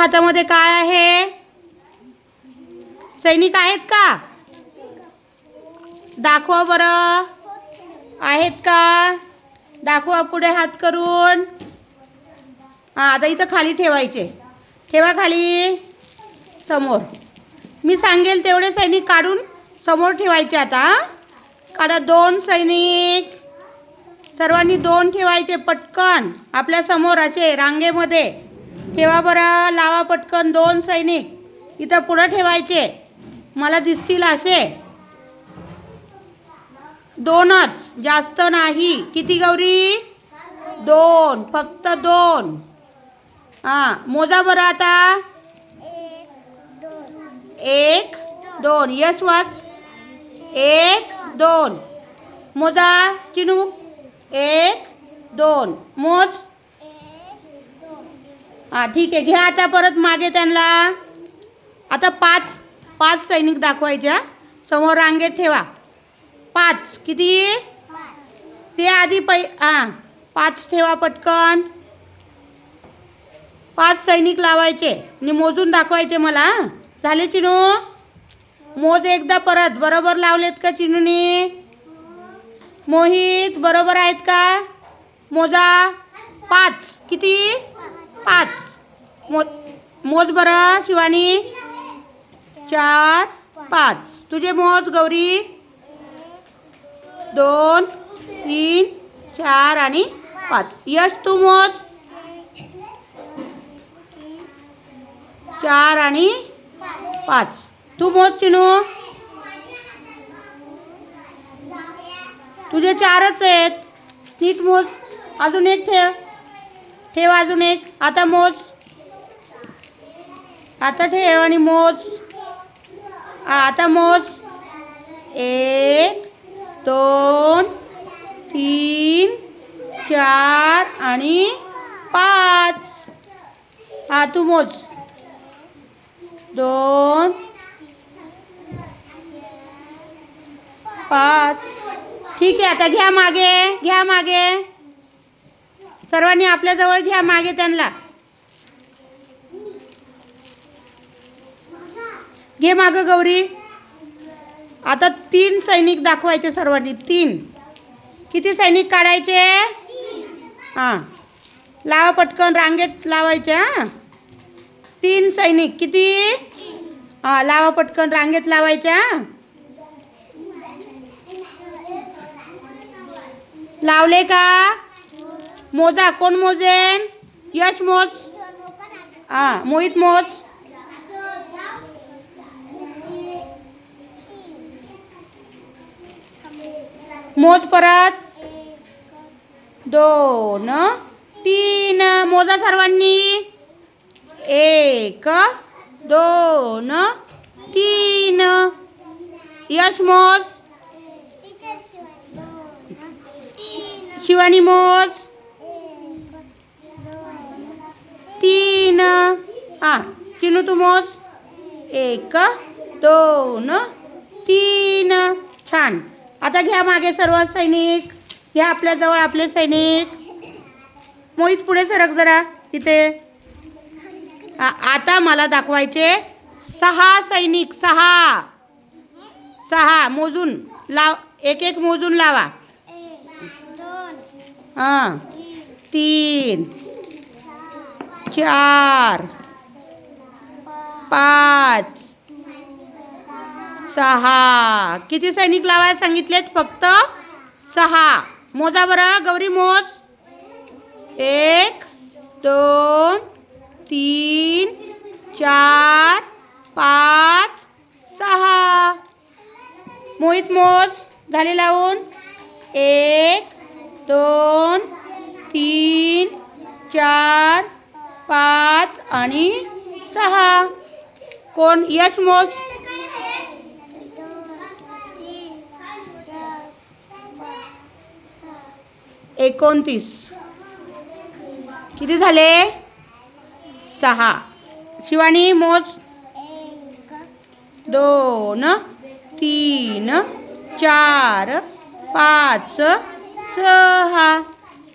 हातामध्ये काय आहे? सैनिक आहेत का? दाखवा बरं. आहेत का? दाखवा पुढे हात करून. हां आता इथं खाली ठेवायचे. ठेवा खाली. समोर. मी सांगेल तेवढे सैनिक काढून समोर ठेवायचे आता काढा दोन सैनिक. सर्वांनी दोन ठेवायचे पटकन. आपल्यासमोर असे रांगेमध्ये. ठेवा बरं लावा पटकन दोन सैनिक. इथं पुढं ठेवायचे. मला दिसतील असे. दोनच जास्त नाही. किती गौरी? दोन फक्त दोन. हां मोजा बरं आता. एक दोन. यस वाच एक दोन. मोजा चिनू. एक दोन. मोज? हां ठीक आहे. घ्या आता परत मागे त्यांना. आता पाच पाच सैनिक दाखवायच्या समोर रांगेत ठेवा. पाच. किती? ते आधी पै हां. पाच ठेवा पटकन. पाच सैनिक लावायचे. आणि मोजून दाखवायचे मला झाले चिनू? मोज एकदा परत. बरोबर लावलेत का चिनूने? मोहित बरोबर आहेत का? मोजा. पाच. किती? पाच. मो मोज बरं शिवानी. चार पाच. तुझे मोज गौरी. दोन तीन चार आणि पाच. यश तू मोज चार आणि पाच. तू मोज चिनू. तुझे चारच आहेत. नीट मोज अजून एक ठेव. ठेव अजून एक. आता मोज. आता ठेव आणि मोज. आता मोज. एक दोन तीन चार आणि पाच. हा तू मोज. दोन पाच. ठीक आहे आता घ्या मागे घ्या मागे. सर्वांनी आपल्याजवळ घ्या मागे त्यांना. घे मागं गौरी. आता तीन सैनिक दाखवायचे सर्वांनी. तीन. किती सैनिक काढायचे? हां. लावा पटकन रांगेत लावायचे हां. तीन सैनिक. किती? हां लावा पटकन रांगेत लावायच्या हां. लावले का? मोजा कोण मोजेन? यश मोज. हां मोहित मोज. मोज परत. दोन तीन. मोजा सर्वांनी. एक दोन तीन. यश मोज. शिवानी मोज. तीन. हां चिनू तू मोज. एक दोन तीन. छान. आता घ्या मागे सर्व सैनिक. घ्या आपल्याजवळ आपले सैनिक. मोहित पुढे सरक जरा तिथे आ- आता मला दाखवायचे सहा सैनिक सहा. सहा मोजून लाव एक एक मोजून लावा. हां तीन. चार पाच सहा. किती सैनिक लावायला सांगितलेत? फक्त सहा. मोजा बरं गौरी मोज. एक दोन तीन चार पाच सहा. मोहित मोज झाले लावून. एक दोन तीन चार पाच आणि सहा. कोण? यश मोज एकोणतीस. किती झाले? सहा. शिवानी मोज. दोन तीन चार पाच सहा.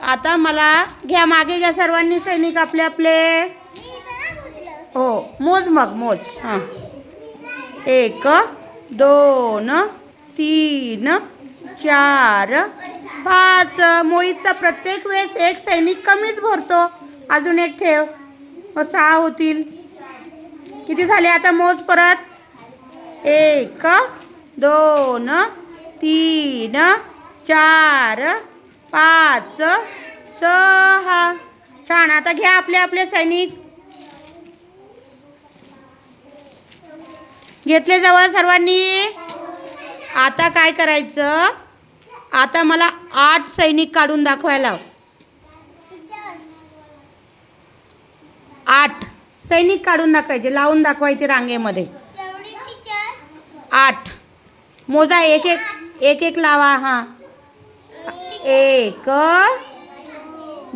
आता मला घ्या मागे घ्या सर्वांनी सैनिक आपले आपले. हो मोज मग मोज. हां. एक दोन तीन चार पाच. मोहितचा प्रत्येक वेळेस एक सैनिक कमीच भरतो. अजून एक ठेव. व सहा होतील. किती झाले आता मोज परत? एक दोन तीन चार पाच सहा. छान आता घ्या आपले आपले सैनिक. घेतले जवळ सर्वांनी. आता काय करायचं? आता मला आठ सैनिक काढून दाखवायला लाव. आठ सैनिक काढून दाखवायचे लावून दाखवायचे रांगेमध्ये. आठ. मोजा एक एक एक एक लावा हां. एक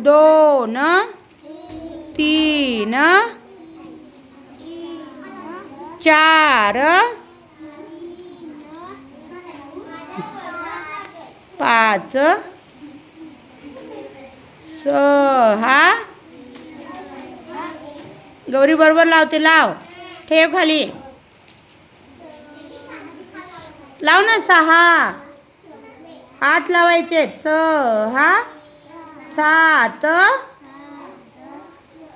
दोन तीन चार पाच सहा. गौरी बरोबर लावते लाव. ठेव खाली. लाव ना सहा. आठ लावायचे सहा सात.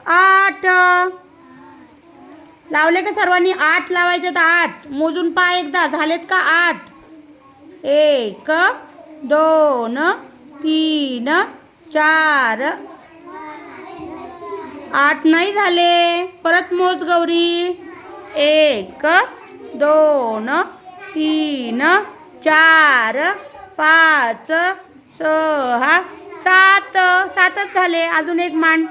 आठ. लावले का सर्वांनी? आठ लावायचे तर आठ. मोजून पहा एकदा. झालेत का आठ? एक दोन तीन चार. आठ नाही झाले. परत मोज गौरी. एक दोन तीन चार. पाच सहा सात सातच झाले. अजून एक मांड